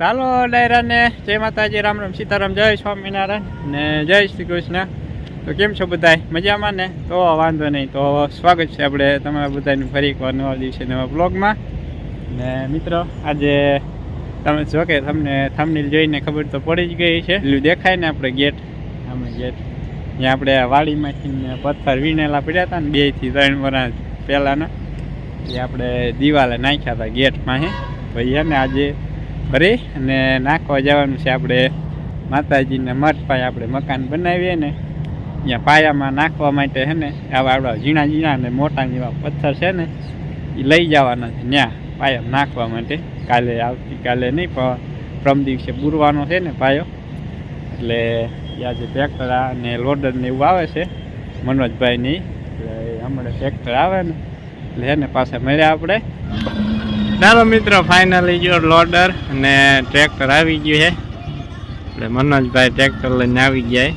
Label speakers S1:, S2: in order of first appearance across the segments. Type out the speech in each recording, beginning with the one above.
S1: ચાલો ડાયરાને. જય માતાજી, રામ રામ. સીતારામ, જય સ્વામિનારાયણ ને જય શ્રી કૃષ્ણ. તો કેમ છો બધાય? મજામાં ને? તો વાંધો નહીં. તો સ્વાગત છે આપણે તમારા બધાને ફરી એકવાર નવા દિવસે નવા બ્લોગમાં ને મિત્રો, આજે તમે જો કે તમને થંબનેલ જોઈને ખબર તો પડી જ ગઈ છે. પેલું દેખાય ને આપણે ગેટ? અમે ગેટ. ત્યાં આપણે વાડીમાંથી ને પથ્થર વીણેલા પડ્યા હતા ને બેથી ત્રણ વર્ષ પહેલાંના. એ આપણે દિવાલે નાખ્યા હતા ગેટમાં હે. ભાઈ એને આજે ભરી અને નાખવા જવાનું છે આપણે માતાજીને મઠ પાસે આપણે મકાન બનાવીએ ને, ત્યાં પાયામાં નાખવા માટે છે ને, આવા આપણા ઝીણા ઝીણા ને મોટા જેવા પથ્થર છે ને, એ લઈ જવાના છે ત્યાં પાયા નાખવા માટે. કાલે આવતીકાલે નહીં, પણ પ્રમ દિવસે બુરવાનો છે ને પાયો. એટલે ત્યાં જે ટ્રેક્ટર અને લોડર ને એવું આવે છે, મનોજભાઈની, એટલે હમણાં ટ્રેક્ટર આવે ને, એટલે એને પાસે મળ્યા આપણે. ચાલો મિત્રો ફાઇનલી જો લોડર અને ટ્રેક્ટર આવી ગયું છે. એટલે મનોજભાઈ ટ્રેક્ટર લઈને આવી ગયા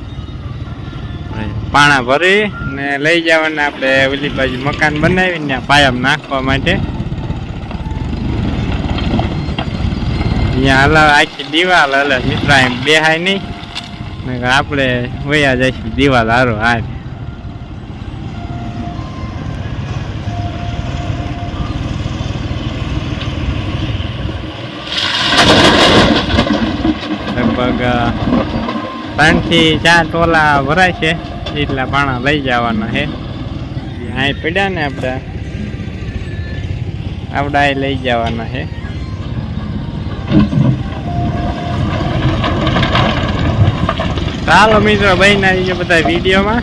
S1: પાણા ભરી ને લઈ જવાના આપણે ઓલી બાજુ મકાન બનાવીને પાયામાં નાખવા માટે. અહીંયા હલાવ આખી દિવાલ હલે મિત્રો, એમ બેહાય નહીં. આપણે વયા જઈશું દિવાલ હારો હાર લગભગ ત્રણથી ચાર ટોલા ભરાય છે, એટલા પાણા લઈ જવાના છે. અહીં પડ્યા ને આપણે આપણા એ લઈ જવાના છે. ચાલો મિત્રો ભાઈ ના બધા વિડીયોમાં.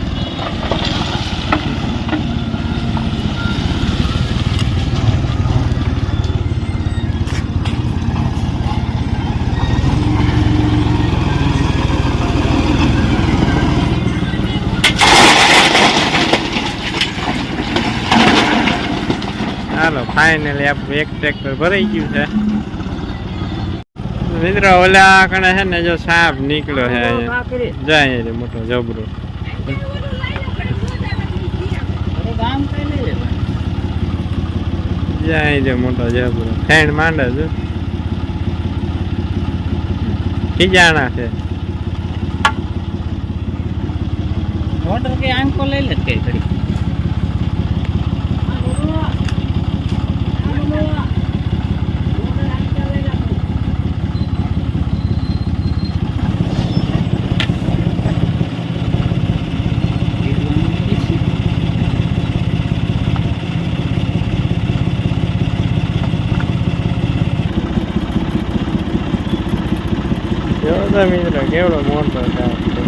S1: ચાલો ફાઇનલી આપણું એક ટ્રેક્ટર ભરાઈ ગયું છે. મિત્રો ઓલા કણે છે ને જો સાપ નીકળ્યો છે. જાય રે મોટો જબરો. જાય રે મોટો જબરો. ફેણ માંડે છે. ખીજાણા છે.
S2: ઓર્ડર કે આંકો લઈ લે કઈ ઘડી
S1: કેવો છે મિત્રો કેવડો મોટો છે આ તો.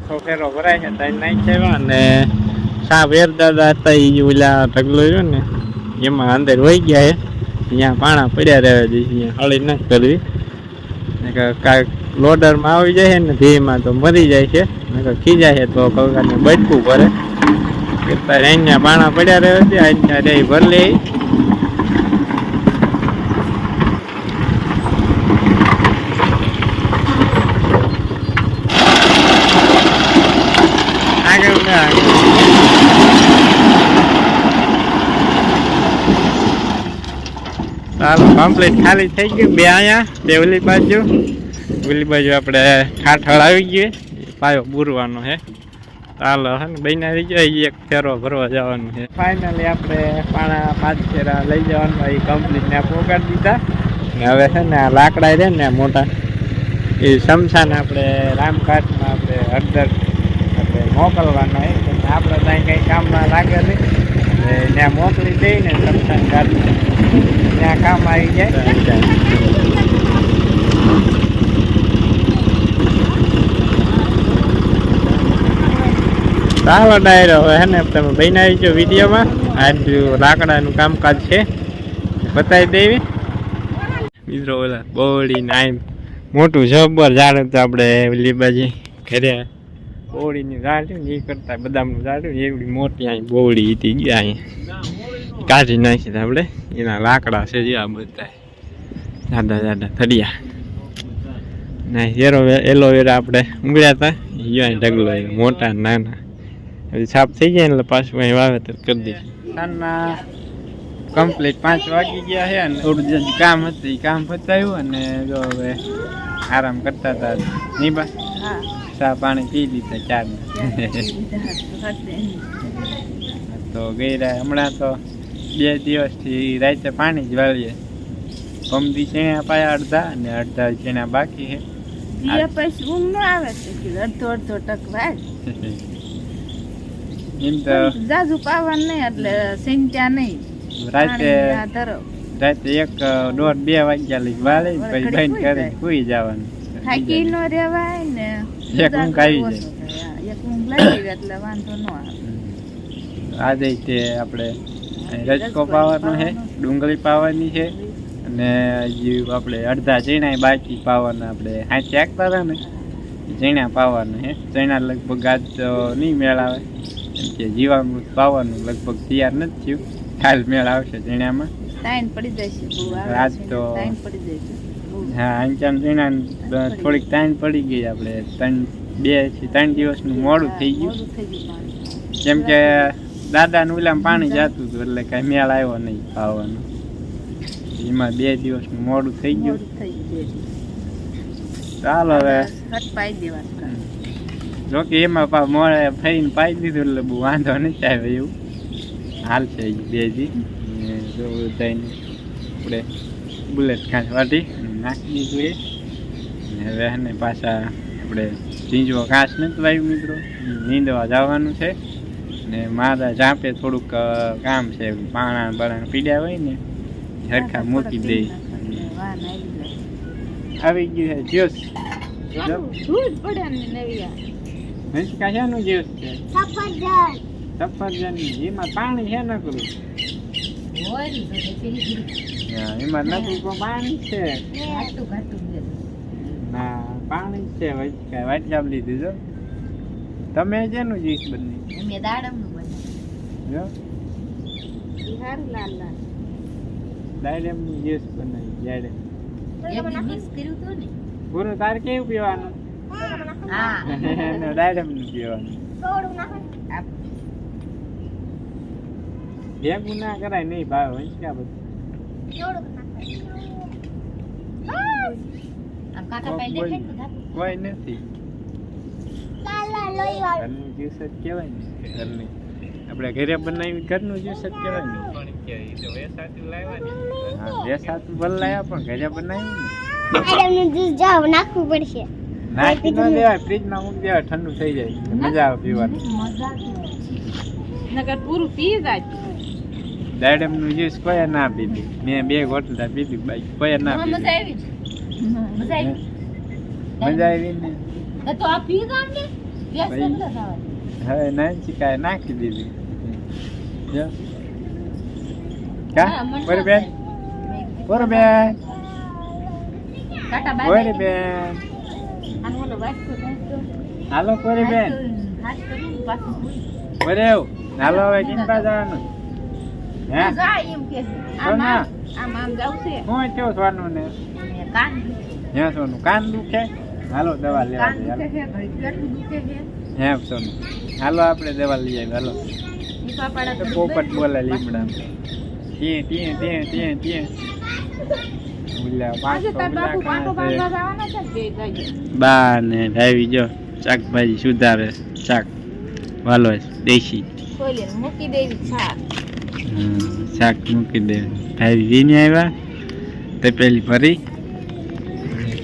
S1: આખો ફેરો ભરાય છે ત્રણ નાખ છે અને સાપ એર દાદા હતા એ ઓલા ઢગલો રહ્યો ને એમાં અંદર વહી ગયા છે અહીંયા પાણા પડ્યા રહે છે અહીંયા હળી ના કરવી નકર કાંઈક લોડરમાં આવી જાય ને ધીમાં તો મરી જાય છે. નકર ખીજાય છે તો કલકાને બચકું પડે અત્યારે અહીંયા પાણા પડ્યા રહે છે અહીંયા રે ભર લે ચાલો કમ્પ્લીટ ખાલી થઈ ગયું. બે અહીંયા, બે ઓલી બાજુ. ઓલી બાજુ આપણે ઠાઠળ આવી ગયું પાયો બુરવાનો છે. ચાલો હે ને બહેના આવી જાય એક ફેરો ભરવા જવાનું છે. ફાઇનલી આપણે પાણા પાંચ ફેરા લઈ જવાનું એ કમ્પ્લીટ ને પોગાડી દીધા. ને હવે છે ને આ લાકડા રહે ને મોટા. એ શમશાન આપણે રામઘાટમાં આપણે હળદર આપણે મોકલવાના હોય આપણે ત્યાં કંઈ કામમાં લાગે નહીં. ત્યાં મોકલી દઈને શમશાન ઘાટ. ત્યાં કામ આવી જાય. ચાલો ડાયરો, હવે ને તમે બહીને આવી જાઓ વિડીયોમાં. આજનું લાકડાનું કામકાજ છે. બતાવી દેવી. મિત્રો, ઓલા બોવડી નાઈમ મોટું જબ્બર ઝાડ હતું આપણે ઓલી બાજુ ઘરે બોવડીની ઝાડ ને એ કરતા બદામનું ઝાડ એવડી મોટી અહીં બોવડી હતી ગયા અહીં કાઢી નાખી આપણે. એના લાકડા છે જે આ બધા. જાડા જાડા થડિયા.
S3: ના એરો એલોવેરા આપણે ઉંગળ્યા હતા યો ઢગલો મોટા નાના. સાફ થઈ જાય એટલે પાછું અહીં વાવેતર કરી દઈશું સાંજના કમ્પ્લીટ પાંચ વાગી ગયા છે અને થોડું જે કામ હતું એ કામ પતાવ્યું અને જો હવે આરામ કરતા હતા. નહીં બસ
S4: હા.
S3: ચા પાણી પી લીધા ચાર તો ગઈ રહ્યા હમણાં તો બે દિવસથી રાતે પાણી જ વાળીએ. પમદી ચેણા પાયા અડધા અને અડધા ચેણા બાકી છે.
S4: ઊંઘ ન આવે અડધો અડધો ટક વાગ
S3: એમ તો
S4: જાજુ પાવાનું નહીં એટલે સિંચ્યા નહીં.
S3: રાતે
S4: પાણી આ ધરો.
S3: રાતે એક દોઢ બે વાગ્યા લઈ વાળી પછી બંધ
S4: જાય.
S3: સુઈ જવાનું.
S4: થાકી ન રહેવાય ને
S3: એક ઊંઘ આવી
S4: ઓછો એક ઊંઘ લાગી એટલે વાંધો ન આવે.
S3: આજે તે આપણે રજકો પાવાનો છે ડુંગળી પાવાની છે અને હજી આપણે અડધા ચીણા બાકી પાવાના આપણે હાથે આંકતા હતા ને ચીણા પાવાના છે. ચીણા લગભગ આજ તો નહીં મેળ આવે. કે જીવામૃત પાવાનું લગભગ તૈયાર નથી થયું. કાલ મેળ આવશે ઝીણામાં.
S4: ટાઈમ પડી જશે
S3: રાત તો-
S4: પડી જશે
S3: હા આંચામ ઝીણા થોડીક ટાઈમ પડી ગઈ આપણે. ત્રણ બેથી ત્રણ દિવસનું મોડું થઈ ગયું. કેમ કે દાદા ને ઉલામાં પાણી જતું હતું એટલે કઈ મેળ આવ્યો નહીં પાવાનો એમાં બે દિવસનું મોડું થઈ ગયું. ચાલો હવે.
S4: હટ કે
S3: જોકે એમાં પા મોડે ફરીને પાઈ દીધું એટલે બહુ વાંધો નથી આવ્યો એવું હાલ છે ઈ બે ને જો બધાને આપણે બુલેટ કાંચ વાટી નાખી દીધું એ. ને હવે એને પાછા આપણે ઝીંઝવો ઘાસ નથી વાવ્યું મિત્રો. નીંદવા જવાનું છે. ને મારા જાપે થોડુંક કામ છે પાણા બાણા પીડ્યા હોય ને સરખા મૂકી દે.
S4: આવી.
S3: આવી ગયું છે જ્યુસ
S4: પડે નવી
S3: હંસકા શાનું જ્યુસ છે સફરજન. એમાં પાણી છે નકરું? એમાં નકરું પાણી છે. ના પાણી છે. લીધું જો તમે જેનું જ્યુસ બની જો.
S4: ઈ લાલ લાલ.
S3: ડાયરેમનું જ્યુસ બનાવી પૂરું તારે કેવું પીવાનું? ડાયરેમનું પીવાનું ભેગું ના કરાય નહીં ભાવ હંસકા બધું કોઈ- નથી ઘરનું જ્યુસ જ કહેવાય ને. ઘરની આપણે ઘરે બનાવી ઘરનું જ્યુસ જ કહેવાય ને. હા. વેસાતું ભલે લાવ્યા પણ ઘરે બનાવ્યું ને.
S5: નાખવું પડશે
S3: નાખી ન દેવાય ફ્રીજમાં મૂકી દેવાય ઠંડુ થઈ જાય. મજા આવે પીવાની.
S4: નકર પૂરું પી જાય
S3: ડાયડમનું જ્યુસ કોઈ ના પીધું. મેં બે ગોટલા પીધું બાકી કોઈ ના પીધું? મજા આવી ને?
S5: તો આ પી ગામ ને
S3: હવે નાનસી કાંઈ નાખી દીધી. જો. કા? બોરી બેન? બોરી બેન? બોરી બેન? હાલો કોરી બેન. કોરેવ હાલો હવે કિંપા જવાનું. હે?
S4: આમ આમ આમ આમ છે.
S3: શું થયો સોનું ને?
S4: કાન
S3: હે સોનું કાન દુખે? હાલો દવા લેવા હે સોનું હાલો આપણે દવા લઈ આવીએ હાલો. પોપટ બોલે લીમડા ટીએ ટીએ ટીએ ટીએ ટીએ.
S4: બે
S3: ને ડાવી જો શાકભાજી સુધારે શાક વાલો દેશી.
S4: મૂકી દેવી
S3: શાક. મૂકી દે ભાઈ જઈને આવ્યા તે પેલી ફરી.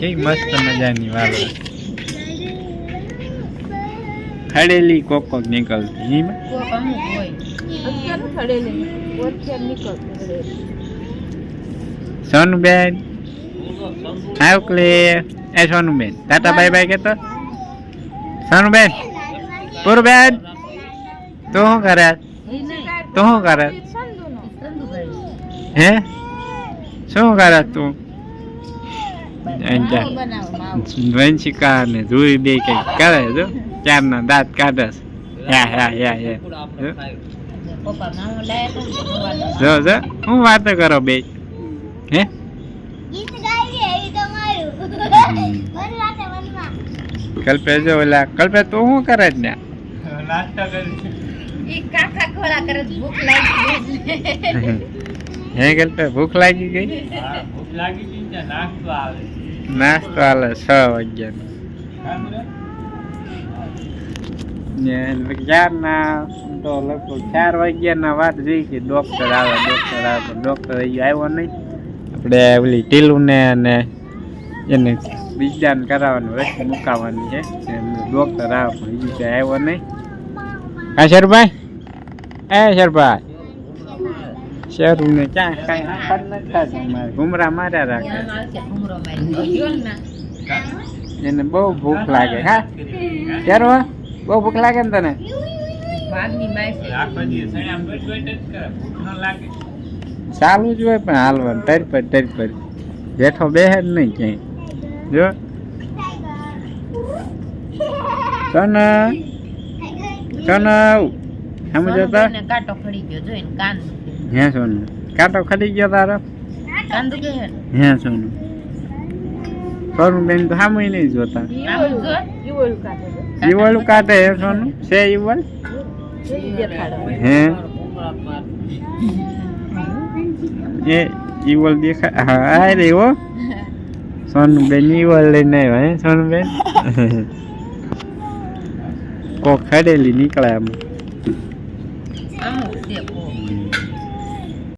S3: કઈ મસ્ત મજાની વાલો. ખડેલી કોક કોક નીકળતી
S4: અમુક ખડેલી નીકળતું
S3: સોનુબેન આવ ક્લિયર એ સોનુબેન. ટાટા, બાય બાય કેતો. સોનુબેન, પૂરુબેન, તું શું કરે? તું શું કરે? હે? શું કરે તું? વંશિકા ને ધુઈ બે કઈ કરે જો. ચારના દાંત કાઢે. યા યા યા યા જો જો. હું વાતો કરો બે. હે
S5: ગીત ગાઈએ એ તમારું
S3: હમ.
S5: મને લાગે
S3: કલ્પે જો ઓલા કલ્પે તું શું કરે જ ને?
S1: નાસ્તા કરી.
S4: ઈ કાકા ખોળા કરે ભૂખ લાગી ગઈ.
S3: હે કલ્પે ભૂખ લાગી ગઈ?
S1: હા ભૂખ લાગી ગઈ ને નાસ્તો આવે
S3: નાસ્તો હાલે છ વાગ્યાનો. ને ક્યારના તો લગભગ ચાર વાગ્યાના વાત જોઈ કે ડોક્ટર આવે ડોક્ટર આવે ડોક્ટર આવ્યો નહીં. આપણે ઓલી ટીલુને અને એને બીજાને કરાવવાનું રસી મુકાવવાની છે. ડોક્ટર આવે પણ હજી કાંઈ આવ્યો નહીં. હા, શરભાઈ? એ, શરભાઈ. શેરુને ક્યાં કાંઈ હાથ નથી થતું માર્યા રાખે. એને બહુ ભૂખ લાગે, હા? શેરવા, બહુ ભૂખ લાગે ને તને? ચાલુ જ હોય પણ હાલવાનું તરી પર તરી પર બેઠો બેહે જ નહીં ક્યાંય. જો. કન કન સમજો તો
S4: સોનુબેનને કાંટો ખડી ગયો જોઈને કાન
S3: હે સોનું. કાંટો ખડી ગયો તારો?
S4: કાન દુખે?
S3: હે? સોનું સોનું. બેન તો સામે નહીં જોતા. ઈવળું કાઢે હે સોનું? છે ઈવળ હે? એ ઈવળ દેખાય હા આ રે હો સોનું બેન ઈવળ લઈને આવ્યા હે સોનુબેન? કોક ખાડેલી નીકળ્યા આમ.